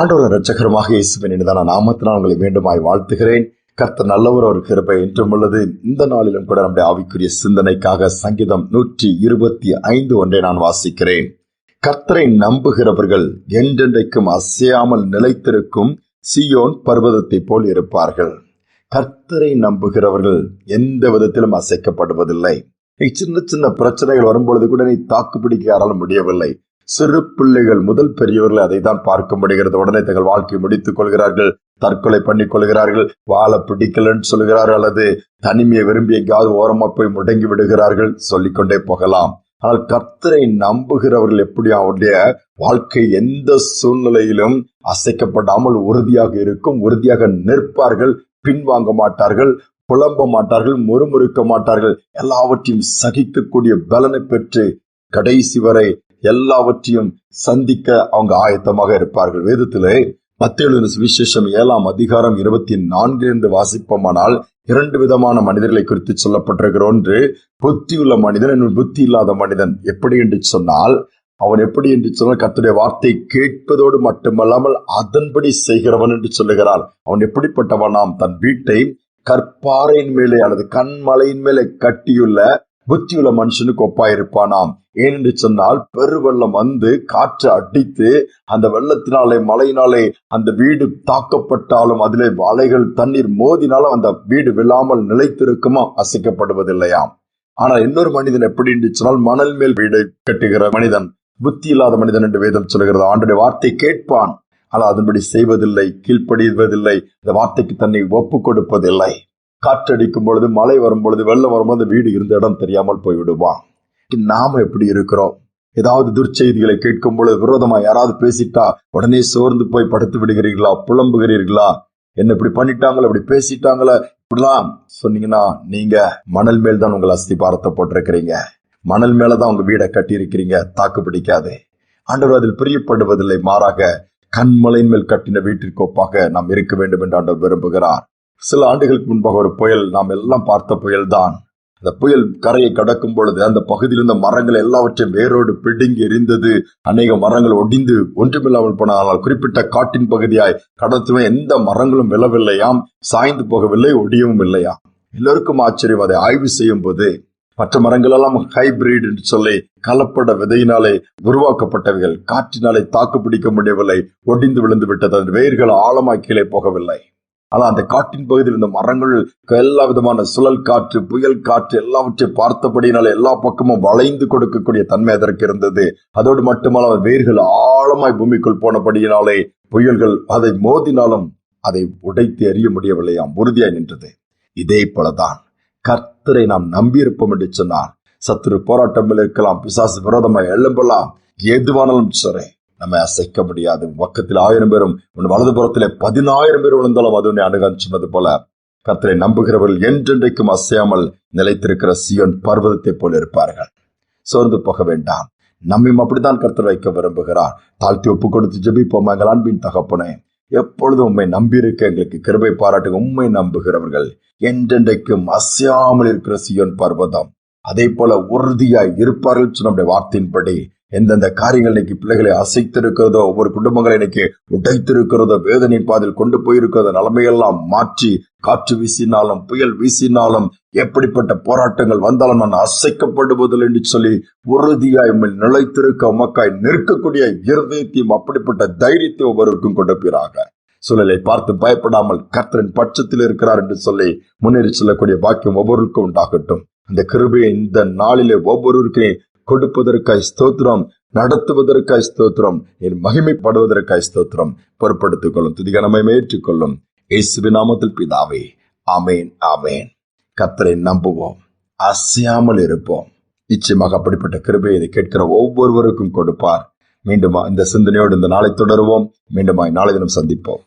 ஆண்டோர ரட்சகரமாக இயேசுவின் இனிதான நாமத்தினால் உங்களை மீண்டுமாய் வாழ்த்துகிறேன். கர்த்தர் நல்லவர் ஒரு கிருபை என்றும் உள்ளது. இந்த நாளிலும் கூட நம்முடைய ஆவிக்குரிய சிந்தனைக்காக சங்கீதம் நூற்றி இருபத்தி ஐந்து ஒன்றை நான் வாசிக்கிறேன். கர்த்தரை நம்புகிறவர்கள் என்றென்றைக்கும் அசையாமல் நிலைத்திருக்கும் சியோன் பர்வதத்தை போல் இருப்பார்கள். கர்த்தரை நம்புகிறவர்கள் எந்த விதத்திலும் அசைக்கப்படுவதில்லை. நீ சின்ன சின்ன பிரச்சனைகள் வரும்பொழுது கூட நீ தாக்குப்பிடிக்க யாராலும் முடியவில்லை. சிறு பிள்ளைகள் முதல் பெரியவர்கள் அதை தான் பார்க்க முடிகிறது. உடனே தங்கள் வாழ்க்கையை முடித்துக் கொள்கிறார்கள். தற்கொலை பண்ணி கொள்கிறார்கள். வாழ பிடிக்கலன்னு சொல்கிறார்கள். அல்லது தனிமையை விரும்பி எங்காவது ஓரமா போய் முடங்கி விடுகிறார்கள். சொல்லிக்கொண்டே போகலாம். ஆனால் கர்த்தரை நம்புகிறவர்கள் எப்படி அவருடைய வாழ்க்கை எந்த சூழ்நிலையிலும் அசைக்கப்படாமல் உறுதியாக இருக்கும். உறுதியாக நிற்பார்கள். பின்வாங்க மாட்டார்கள். புலம்ப மாட்டார்கள். முறுமுறுக்க மாட்டார்கள். எல்லாவற்றையும் சகிக்கக்கூடிய பலனை பெற்று கடைசி வரை எல்லாவற்றையும் சந்திக்க அவங்க ஆயத்தமாக இருப்பார்கள். வேதத்திலே மத்திய சுவிசேஷம் ஏழாம் அதிகாரம் இருபத்தி நான்கிலிருந்து வாசிப்போமானால் இரண்டு விதமான மனிதர்களை குறித்து சொல்லப்பட்டிருக்கிற ஒன்று புத்தியுள்ள மனிதன் இன்னும் புத்தி இல்லாத மனிதன். எப்படி என்று சொன்னால் அவன் எப்படி என்று சொன்னால் கத்துடைய வார்த்தை கேட்பதோடு மட்டுமல்லாமல் அதன்படி செய்கிறவன் என்று சொல்லுகிறான் அவன் எப்படிப்பட்டவனாம் தன் வீட்டை கற்பாறையின் மேலே அல்லது கண்மலையின் மேலே கட்டியுள்ள புத்தியுள்ள மனுஷனுக்கு ஒப்பாயிருப்பானாம். ஏனென்று சொன்னால் பெருவெள்ளம் வந்து காற்று அடித்து அந்த வெள்ளத்தினாலே மழையினாலே அந்த வீடு தாக்கப்பட்டாலும் அதிலே வலைகள் தண்ணீர் மோதினாலும் அந்த வீடு விழாமல் நிலைத்திருக்குமா? அசைக்கப்படுவதில்லையாம். ஆனால் இன்னொரு மனிதன் எப்படி சொன்னால் மணல் மேல் வீடை கட்டுகிற மனிதன் புத்தி இல்லாத மனிதன் என்று வேதம் சொல்கிறது ஆண்டுடைய வார்த்தை கேட்பான். ஆனால் அதன்படி செய்வதில்லை கீழ்ப்படிவதில்லை. இந்த வார்த்தைக்கு தன்னை ஒப்பு கொடுப்பதில்லை. காற்றடிக்கும் பொழுது மழை வரும் பொழுது வெள்ளம் வரும்போது வீடு இருந்த இடம் தெரியாமல் போய்விடுவான். நாம எப்படி இருக்கிறோம்? ஏதாவது துர்ச்செய்திகளை கேட்கும் பொழுது விரோதமா யாராவது பேசிட்டா உடனே சோர்ந்து போய் படுத்து விடுகிறீர்களா? புலம்புகிறீர்களா? என்ன இப்படி பண்ணிட்டாங்களா? இப்படி பேசிட்டாங்களா? இப்படிலாம் சொன்னீங்கன்னா நீங்க மணல் மேல் தான் உங்கள் அஸ்தி பாரத்தை போட்டிருக்கிறீங்க. மணல் மேலதான் உங்க வீடை கட்டி இருக்கிறீங்க தாக்கு பிடிக்காது. ஆண்டவர் அதில் பிரியப்படுவதில்லை மாறாக கண்மலையின் மேல் கட்டின வீட்டிற்கு ஒப்பாக நாம் இருக்க வேண்டும் என்று ஆண்டவர் விரும்புகிறார். சில ஆண்டுகளுக்கு முன்பாக ஒரு புயல் நாம் எல்லாம் பார்த்த புயல் தான் அந்த புயல் கரையை கடக்கும் பொழுது அந்த பகுதியில் இருந்த மரங்கள் எல்லாவற்றையும் வேரோடு பிடுங்கி எரிந்தது அநேக மரங்கள் ஒடிந்து ஒன்றுமில்லாமல் போன ஆனால் குறிப்பிட்ட காட்டின் பகுதியாய் கடத்துமே எந்த மரங்களும் விழவில்லையாம் சாய்ந்து போகவில்லை ஒடியவும் இல்லையா? எல்லோருக்கும் ஆச்சரியம் அதை ஆய்வு செய்யும் போது மற்ற மரங்கள் எல்லாம் ஹைபிரிட் என்று சொல்லி கலப்பட விதையினாலே உருவாக்கப்பட்டவைகள். காற்றினாலே தாக்கு பிடிக்க முடியவில்லை ஒடிந்து விழுந்து விட்டது அதன் வேர்கள் ஆழமாய் கீழே போகவில்லை. ஆனா அந்த காட்டின் பகுதியில் இருந்த மரங்கள் எல்லா விதமான சுழல் காற்று புயல் காற்று எல்லாவற்றையும் பார்த்தபடினால எல்லா பக்கமும் வளைந்து கொடுக்கக்கூடிய தன்மை அதற்கு இருந்தது. அதோடு மட்டுமல்ல வேர்கள் ஆழமாய் பூமிக்குள் போனபடியினாலே புயல்கள் அதை மோதினாலும் அதை உடைத்து எறிய முடியவில்லையாம் உறுதியாய் நின்றது. இதே போலதான் கர்த்தரை நாம் நம்பியிருப்போம் என்று சொன்னார். சத்துரு போராட்டம் இருக்கலாம் பிசாசு விரோதமாய் எழும்பலாம். எதுவானாலும் சரி நம்ம அசைக்க முடியாது. பக்கத்தில் ஆயிரம் பேரும் உன் வலதுபுறத்திலே பதினாயிரம் பேர் விழுந்தாலும் அது உன்னை அணுகான் சொன்னது போல. கர்த்தரை நம்புகிறவர்கள் என்றென்றைக்கும் அசையாமல் நிலைத்திருக்கிற சியோன் பர்வதத்தை போல இருப்பார்கள். சோர்ந்து போக வேண்டாம். நம்மையும் அப்படித்தான் கர்த்தர் வைக்க விரும்புகிறார். தாழ்த்தி ஒப்பு கொடுத்து ஜபிப்போம் எங்கள் அன்பின் தகப்பனே. எப்பொழுதும் உண்மை நம்பியிருக்க எங்களுக்கு கிருபை பாராட்டு உண்மை நம்புகிறவர்கள் என்றென்றைக்கும் அசையாமல் இருக்கிற சியோன் பர்வதம். அதே போல உறுதியாய் இருப்பார்கள் நம்முடைய வார்த்தையின்படி எந்தெந்த காரியங்கள் இன்னைக்கு பிள்ளைகளை அசைத்திருக்கிறதோ ஒவ்வொரு குடும்பங்களை இன்னைக்கு உடைத்திருக்கிறதோ வேதனையின் பாதையில் கொண்டு போயிருக்கிறத நிலைமையெல்லாம் மாற்றி காற்று வீசினாலும் புயல் வீசினாலும் எப்படிப்பட்ட போராட்டங்கள் வந்தாலும் நான் அசைக்கப்படுவதில் என்று சொல்லி உறுதியாய் உண்மையில் நிலைத்திருக்க உமக்காய் நிற்கக்கூடிய இருதயத்தையும் அப்படிப்பட்ட தைரியத்தை ஒவ்வொருவருக்கும் கொடுப்பீராக சூழலை பார்த்து பயப்படாமல் கர்த்தரின் பட்சத்தில் இருக்கிறார் என்று சொல்லி முன்னேறி செல்லக்கூடிய பாக்கியம் ஒவ்வொருக்கும் உண்டாகட்டும். அந்த கிருபையை இந்த நாளிலே ஒவ்வொருவருக்கும் கொடுப்பதற்காய் ஸ்தோத்திரம் நடத்துவதற்காய் ஸ்தோத்திரம் என் மகிமைப்படுவதற்காய் ஸ்தோத்திரம். பொறுப்படுத்திக் கொள்ளும் துதிகனமை ஏற்றுக்கொள்ளும் இயேசுவி நாமத்தில் பிதாவே ஆமேன் ஆமேன். கத்தரை நம்புவோம் அசையாமல் இருப்போம். நிச்சயமாக அப்படிப்பட்ட கிருபையை இதை கேட்கிற ஒவ்வொருவருக்கும் கொடுப்பார். மீண்டுமா இந்த சிந்தனையோடு இந்த நாளை தொடருவோம். மீண்டுமா நாளை தினம் சந்திப்போம்.